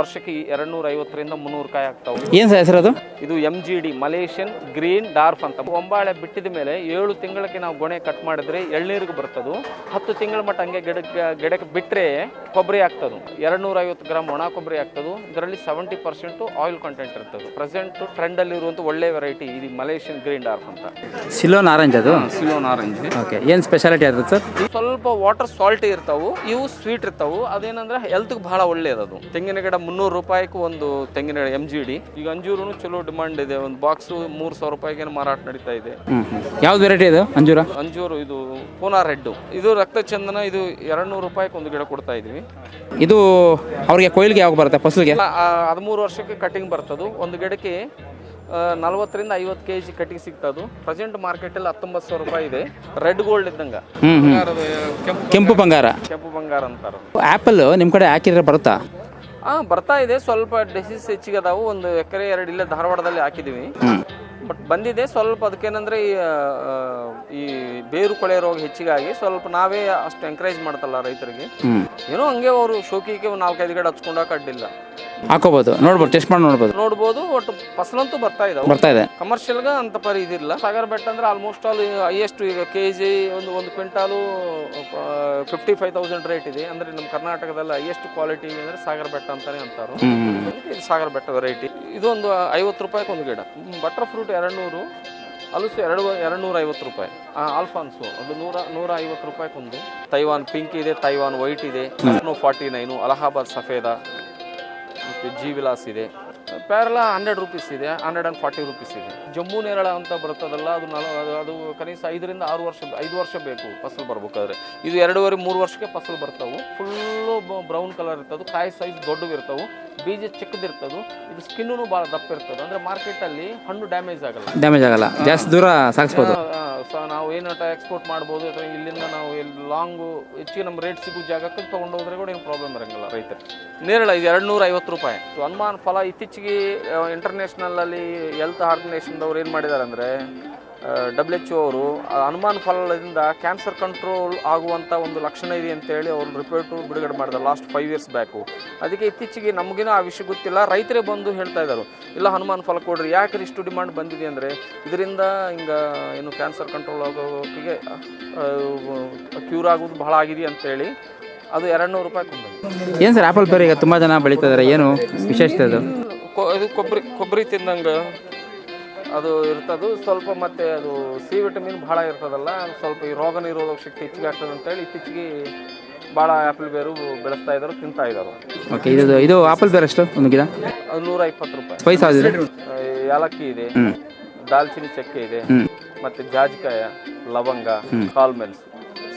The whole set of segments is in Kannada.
ವರ್ಷಕ್ಕೆ ಎರಡ್ನೂರ ಐವತ್ತರಿಂದ ಮುನ್ನೂರು ಕಾಯಿ ಆಗ್ತಾವೆ. ಏನು ಸರ್ ಹೆಸರು ಅದು? ಇದು M G D Malaysian green dwarf ಅಂತ. ಒಂಬಾಳೆ ಬಿಟ್ಟಿದ ಮೇಲೆ ಏಳು ತಿಂಗಳಕ್ಕೆ ನಾವು ಗೊಣೆ ಕಟ್ ಮಾಡಿದ್ರೆ ಎಳ್ನೀರಿಗೆ ಬರ್ತದು. ಹತ್ತು ತಿಂಗಳ ಮಟ್ಟ ಹಂಗೆ ಗಿಡಕ್ಕೆ ಗಿಡಕ್ಕೆ ಬಿಟ್ಟರೆ ಕೊಬ್ಬರಿ ಆಗ್ತದು. ಎರಡು ನೂರ ಐವತ್ತು ಗ್ರಾಮ್ ಒಣ ಕೊಬ್ಬರಿ ಆಗ್ತದು. ಇದರಲ್ಲಿ ಸೆವೆಂಟಿ ಪರ್ಸೆಂಟ್ ಆಯಿಲ್ ಕಂಟೆಂಟ್ ಇರ್ತದೆ. ಪ್ರೆಸೆಂಟ್ ಟ್ರೆಂಡ್ ಅಲ್ಲಿ ಇರುವಂತ ಒಳ್ಳೆ ವೆರೈಟಿ ಇದು ಮಲೇಷಿಯನ್ ಗ್ರೀನ್ ಡಾರ್ಫ್ ಅಂತ. ಸಿಲೋನ್ ಆರೆಂಜ್ ಅದು? ಸಿಲೋನ್ ಆರೆಂಜ್ ಓಕೆ ಏನ್ ಸ್ಪೆಷಾಲಿಟಿ ಅದು ಸರ್? ಸ್ವಲ್ಪ ವಾಟರ್ ಸಾಲ್ಟ್ ಇರ್ತಾವು. ಇವು ಸ್ವೀಟ್ ಇರ್ತಾವು. ಅದೇನಂದ್ರೆ ಹೆಲ್ತ್ಗೆ ಬಹಳ ಒಳ್ಳೇದದು. ತೆಂಗಿನ ಗಿಡ ಮುನ್ನೂರು ರೂಪಾಯಿಗೆ ಒಂದು ತೆಂಗಿನ ಎಂ ಜಿ ಡಿ ಈಗ ಅಂಜೂರು ಚಲೋ ಡಿಮಾಂಡ್ ಇದೆ. ಒಂದು ಬಾಕ್ಸ್ ಮೂರು ಸಾವಿರ ರೂಪಾಯಿಗೆ ಮಾರಾಟ ನಡೀತಾ ಇದೆ. ಯಾವ್ದು ವೆರೈಟಿ ಇದು ಅಂಜೂರ? ಅಂಜೂರು ಇದು ಪೂನಾ ರೆಡ್. ಇದು ರಕ್ತ ಚಂದನ ಇದು ಎರಡು ನೂರು ರೂಪಾಯಿಗೆ ಒಂದು ಗಿಡ ಕೊಡ್ತಾ ಇದೀವಿ. ಇದು ಅವ್ರಿಗೆ ಕೊಯ್ಲಿಗೆ ಯಾವಾಗ ಬರುತ್ತೆ ಫಸಲಿಗೆ? ಹದಿಮೂರು ವರ್ಷಕ್ಕೆ ಕಟಿಂಗ್ ಬರ್ತದು. ಒಂದು ಗಿಡಕ್ಕೆ ನಲ್ವತ್ತರಿಂದ ಐವತ್ತು ಕೆ ಜಿ ಕಟಿಂಗ್ ಸಿಗ್ತದು ಪ್ರೆಸೆಂಟ್ ಮಾರ್ಕೆಟಲ್ಲಿ ಹತ್ತೊಂಬತ್ತು ಸಾವಿರ ರೂಪಾಯಿ ಇದೆ. ರೆಡ್ ಗೋಲ್ಡ್ ಇದ್ದಂಗೆ. ಕೆಂಪು ಕೆಂಪು ಬಂಗಾರ. ಕೆಂಪು ಬಂಗಾರ ಅಂತಾರೆ. ಆ್ಯಪಲ್ ನಿಮ್ಮ ಕಡೆ ಹಾಕಿದ್ರೆ ಬರುತ್ತಾ? ಬರ್ತಾ ಇದೆ. ಸ್ವಲ್ಪ ಡಿಸೀಸ್ ಹೆಚ್ಚಿಗೆ ಅದಾವು ಒಂದು ಎಕರೆ ಎರಡು ಇಲ್ಲೇ ಧಾರವಾಡದಲ್ಲಿ ಹಾಕಿದೀವಿ ಬಟ್ ಬಂದಿದೆ. ಸ್ವಲ್ಪ ಅದಕ್ಕೇನಂದ್ರೆ ಈ, ಈ ಬೇರು ಕೊಳೆ ರೋಗ ಹೆಚ್ಚಿಗಾಗಿ ಸ್ವಲ್ಪ ನಾವೇ ಅಷ್ಟು ಎಂಕರೇಜ್ ಮಾಡ್ತಲ್ಲ ರೈತರಿಗೆ. ಏನೋ ಹಂಗೆ ಅವರು ಶೋಕಿಗೆ ಒಂದು ನಾಲ್ಕೈದು ಗಿಡ ಹಚ್ಕೊಂಡಾಕ ಅಡ್ಡಿಲ್ಲ ಹಾಕೋಬಹುದು ನೋಡ್ಬೋದು ಟೆಸ್ಟ್ ಮಾಡಿ ನೋಡ್ಬೋದು. ನೋಡ್ಬೋದು ಒಟ್ಟು ಫಸಲಂತೂ ಬರ್ತಾ ಇದಾವೆ. ಬರ್ತಾ ಇದೆ. ಕಮರ್ಷಿಯಲ್ಗೆ ಅಂತ ಪರಿ ಇದಿಲ್ಲ. ಸಾಗರ ಬೆಟ್ಟ ಅಂದ್ರೆ ಆಲ್ಮೋಸ್ಟ್ ಆಲ್ ಹೈಯೆಸ್ಟ್ ಈಗ ಕೆ ಜಿ ಒಂದು ಒಂದು quintal fifty five thousand rate ಇದೆ. ಅಂದ್ರೆ ನಮ್ಮ ಕರ್ನಾಟಕದಲ್ಲಿ ಹೈಯೆಸ್ಟ್ ಕ್ವಾಲಿಟಿ ಅಂದ್ರೆ ಸಾಗರ ಬೆಟ್ಟ ಅಂತಾನೆ ಅಂತಾರು. ಸಾಗರ ಬೆಟ್ಟ ವೆರೈಟಿ ಇದೊಂದು ಒಂದು ಐವತ್ತು ರೂಪಾಯಿಗೆ ಒಂದು ಗಿಡ. ಬಟರ್ ಫ್ರೂಟ್ ಎರಡು ನೂರು ಹಲಸು ಎರಡು ಎರಡು ನೂರ ಐವತ್ತು ರೂಪಾಯಿ. ಆಲ್ಫಾನ್ಸು, ಅದು ನೂರ ನೂರ ಐವತ್ತು ರೂಪಾಯಿ ಕೊಂದು. ತೈವಾನ್ ಪಿಂಕ್ ಇದೆ, ತೈವಾನ್ ವೈಟ್ ಇದೆ, ಲಕ್ನೋ ಫಾರ್ಟಿ ನೈನು, ಅಲಹಾಬಾದ್ ಸಫೇದ, ಮತ್ತು ಜಿ ವಿಲಾಸ್ ಇದೆ. ಪ್ಯಾರಲ ಹಂಡ್ರೆಡ್ ರುಪೀಸ್ ಇದೆ ಹಂಡ್ರೆಡ್ ಆ್ಯಂಡ್ ಫಾರ್ಟಿ ರುಪೀಸ್ ಇದೆ. ಜಮ್ಮು ನೇರಳ ಅಂತ ಬರ್ತದಲ್ಲ ಅದು ನಲ ಅದು ಕನಿಷ್ಠ ಐದರಿಂದ ಆರು ವರ್ಷ ಐದು ವರ್ಷ ಬೇಕು ಫಸಲು ಬರ್ಬೇಕಾದ್ರೆ. ಇದು ಎರಡೂವರೆ ಮೂರು ವರ್ಷಕ್ಕೆ ಫಸಲು ಬರ್ತವೆ. ಫುಲ್ಲು ಬ್ರೌನ್ ಕಲರ್ ಇರ್ತದೆ ಕಾಯಿ ಸೈಜ್ ದೊಡ್ಡವು ಇರ್ತಾವು. ಬೀಜ ಚಿಕ್ಕದಿರ್ತದೆ ಇದು ಸ್ಕಿನ್ನೂ ಭಾಳ ದಪ್ಪ ಇರ್ತದೆ. ಅಂದರೆ ಮಾರ್ಕೆಟಲ್ಲಿ ಹಣ್ಣು ಡ್ಯಾಮೇಜ್ ಆಗಲ್ಲ. ಡ್ಯಾಮೇಜ್ ಆಗಲ್ಲ. ಜಾಸ್ತಿ ದೂರ ಸಾಗಿಸ್ಬೋದು ಆ, ಸೊ ನಾವು ಏನು ಎಕ್ಸ್ಪೋರ್ಟ್ ಮಾಡ್ಬೋದು ಅಥವಾ ಇಲ್ಲಿಂದ ನಾವು ಇಲ್ಲಿ ಲಾಂಗು ಹೆಚ್ಚಿಗೆ ನಮ್ಮ ರೇಟ್ ಸಿಗೋ ಜಾಗಕ್ಕೆ ತೊಗೊಂಡೋದ್ರೆ ಕೂಡ ಏನು ಪ್ರಾಬ್ಲಮ್ ಇರೋಂಗಿಲ್ಲ ರೈತರಿಗೆ ನೇರಳ ಇದು ಎರಡು ನೂರ ಐವತ್ತು ರೂಪಾಯಿ. ಸೊ ಹನುಮಾನ್ ಫಲ ಇತ್ತೀಚೆಗೆ ಇಂಟರ್ನ್ಯಾಷನಲಲ್ಲಿ ಹೆಲ್ತ್ ಆರ್ಗನೈಸೇಷನ್ದವ್ರು ಏನು ಮಾಡಿದ್ದಾರೆ ಅಂದರೆ ಡಬ್ಲ್ಯೂ ಎಚ್ ಅವರು ಹನುಮಾನ್ ಫಲದಿಂದ ಕ್ಯಾನ್ಸರ್ ಕಂಟ್ರೋಲ್ ಆಗುವಂಥ ಒಂದು ಲಕ್ಷಣ ಇದೆ ಅಂತೇಳಿ ಅವ್ರು ರಿಪೋರ್ಟು ಬಿಡುಗಡೆ ಮಾಡಿದ್ರು ಲಾಸ್ಟ್ ಫೈವ್ ಇಯರ್ಸ್ ಬ್ಯಾಕು. ಅದಕ್ಕೆ ಇತ್ತೀಚೆಗೆ ನಮಗಿನ ಆ ವಿಷಯ ಗೊತ್ತಿಲ್ಲ. ರೈತರೇ ಬಂದು ಹೇಳ್ತಾ ಇದ್ದಾರೆ ಇಲ್ಲ ಹನುಮಾನ್ ಫಲ ಕೊಡ್ರಿ. ಯಾಕೆ ಇಷ್ಟು ಡಿಮಾಂಡ್ ಬಂದಿದೆ ಅಂದರೆ ಇದರಿಂದ ಹಿಂಗೆ ಏನು ಕ್ಯಾನ್ಸರ್ ಕಂಟ್ರೋಲ್ ಆಗೋಕ್ಕೆ ಕ್ಯೂರ್ ಆಗೋದು ಬಹಳ ಆಗಿದೆ ಅಂತೇಳಿ ಅದು ಎರಡು ನೂರು ರೂಪಾಯಿ ಕೊಡ್ತಾರೆ ಏನು ಸರ್ ಆ್ಯಪಲ್ ಬೇರೆ ಈಗ ತುಂಬ ಜನ ಬೆಳೀತಾ ಇದ್ದಾರೆ ಏನು ವಿಶೇಷತೆ ಅದು? ಇದು ಕೊಬ್ಬರಿ ಕೊಬ್ಬರಿ ತಿಂದಂಗೆ ಅದು ಇರ್ತದು ಸ್ವಲ್ಪ ಮತ್ತೆ ಅದು ಸಿ ವಿಟಮಿನ್ ಭಾಳ ಇರ್ತದಲ್ಲ ಸ್ವಲ್ಪ ಈ ರೋಗ ನಿರೋಧಕ ಶಕ್ತಿ ಹೆಚ್ಚಿಗೆ ಆಗ್ತದೆ ಅಂತೇಳಿ ಇತ್ತೀಚೆಗೆ ಭಾಳ ಆ್ಯಪಲ್ ಬೇರು ಬೆಳೆಸ್ತಾ ಇದ್ದಾರೆ ತಿಂತಾ ಇದ್ದಾರೆ. ಓಕೆ ಇದು ಇದು ಆಪಲ್ ಬೇರೆ ಎಷ್ಟು ಒಂದು ಗಿಡ? ಅದು ನೂರ ಇಪ್ಪತ್ತು ರೂಪಾಯಿ. ಸ್ಪೈಸ್ ಆಗಿದೆ ಏಲಕ್ಕಿ ಇದೆ ದಾಲ್ಚಿನ್ನಿ ಚಕ್ಕೆ ಇದೆ ಮತ್ತೆ ಜಾಜಿಕಾಯ ಲವಂಗ ಕಾಲ್ಮೆನ್ಸ್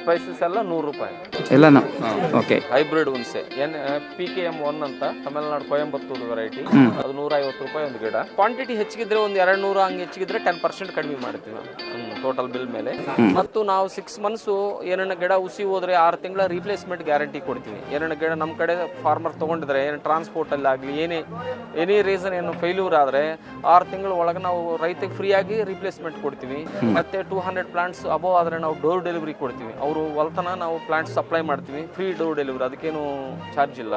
ಸ್ಪೈಸಸ್ ಎಲ್ಲ ನೂರು ರೂಪಾಯಿ. ಎಲ್ಲನೂ? ಓಕೆ ಹೈಬ್ರಿಡ್ ಹುಣಸೆ. N P K M one ಅಂತ ತಮಿಳ್ನಾಡು ಕೊಯಂಬತ್ತೂರು ವೆರೈಟಿ ಅದು ನೂರ ಐವತ್ತು ರೂಪಾಯಿ ಒಂದು ಗಿಡ. ಕ್ವಾಂಟಿಟಿ ಹೆಚ್ಚಿಗಿದ್ರೆ ಒಂದು ಎರಡು ನೂರು ಹಂಗೆ ಹೆಚ್ಚಿಗಿದ್ರೆ ಟೆನ್ ಪರ್ಸೆಂಟ್ ಕಡಿಮೆ ಮಾಡ್ತೀವಿ ಟೋಟಲ್ ಬಿಲ್ ಮೇಲೆ. ಮತ್ತು ನಾವು ಸಿಕ್ಸ್ ಮಂತ್ಸು ಏನನ್ನ ಗಿಡ ಉಸಿ ಹೋದ್ರೆ ಆರು ತಿಂಗಳ ರೀಪ್ಲೇಸ್ಮೆಂಟ್ ಗ್ಯಾರಂಟಿ ಕೊಡ್ತೀವಿ. ಏನನ್ನ ಗಿಡ ನಮ್ಮ ಕಡೆ ಫಾರ್ಮರ್ ತೊಗೊಂಡಿದ್ರೆ ಏನು ಟ್ರಾನ್ಸ್ಪೋರ್ಟಲ್ಲಿ ಆಗಲಿ ಏನೇ ಎನಿ ರೀಸನ್ ಏನು ಫೇಲ್ಯೂರ್ ಆದರೆ ಆರು ತಿಂಗಳ ಒಳಗೆ ನಾವು ರೈತಗೆ ಫ್ರೀಯಾಗಿ ರೀಪ್ಲೇಸ್ಮೆಂಟ್ ಕೊಡ್ತೀವಿ. ಮತ್ತೆ ಟೂ ಹಂಡ್ರೆಡ್ ಪ್ಲಾಂಟ್ಸ್ ಅಬೋವ್ ಆದರೆ ನಾವು ಡೋರ್ ಡೆಲಿವರಿ ಕೊಡ್ತೀವಿ. ಅವರು ಹೊಲ್ತನ ನಾವು ಪ್ಲಾಂಟ್ ಸಪ್ಲೈ ಮಾಡ್ತೀವಿ ಫ್ರೀ ಡೋರ್ ಡೆಲಿವರಿ ಅದಕ್ಕೇನು ಚಾರ್ಜ್ ಇಲ್ಲ.